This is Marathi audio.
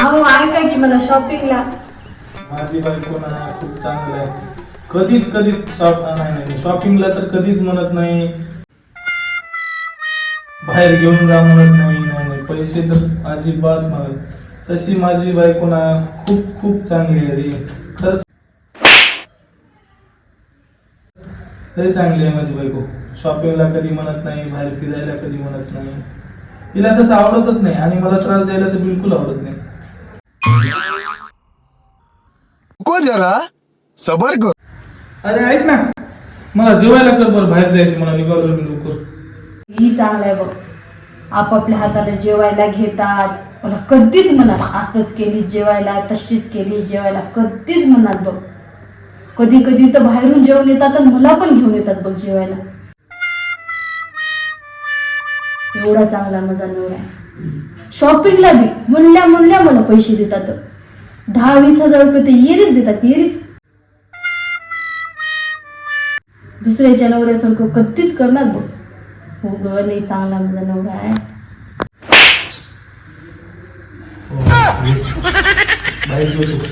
अहो ऐका की मला शॉपिंगला माझी बायको ना खूप चांगलं आहे. कधीच कधीच शॉप नाही नाही. शॉपिंगला तर कधीच म्हणत नाही. बाहेर घेऊन जा म्हणत नाही नाही नाही. पैसे तर अजिबात मागत. तशी माझी बायको ना खूप खूप चांगली आहे रे. खरंच. लय चांगली आहे माझी बायको. शॉपिंगला कधी म्हणत नाही बाहेर फिरायला कधी म्हणत नाही. तिला तसं आवडतच नाही आणि मला त्रास द्यायला तर बिलकुल आवडत नाही. रुको जरा. सबर करो. अरे ऐक ना. मला जेवायला कर बरं बाहेर जायचं मला निघालो मी लवकर. ही चांगलं आहे बघ. आपापल्या हाताने जेवायला घेतात. मला कधीच म्हणत असंच केली जेवायला तशीच केली जेवायला. कधीच म्हणत बघ. कधी कधी तर बाहेरून जेवण येतात आणि मला पण घेऊन येतात बघ जेवायला. एवढा चांगला माझा नवरा आहे शॉपिंगला बी म्हणल्या म्हणल्या मला पैसे देतात. दहा वीस हजार रुपये तर येरीच देतात येरीच. दुसऱ्याच्या नवऱ्यासारखं कधीच करणार बघ. हो ग नाही चांगला माझा नवरा आहे. बाहेर जेवतो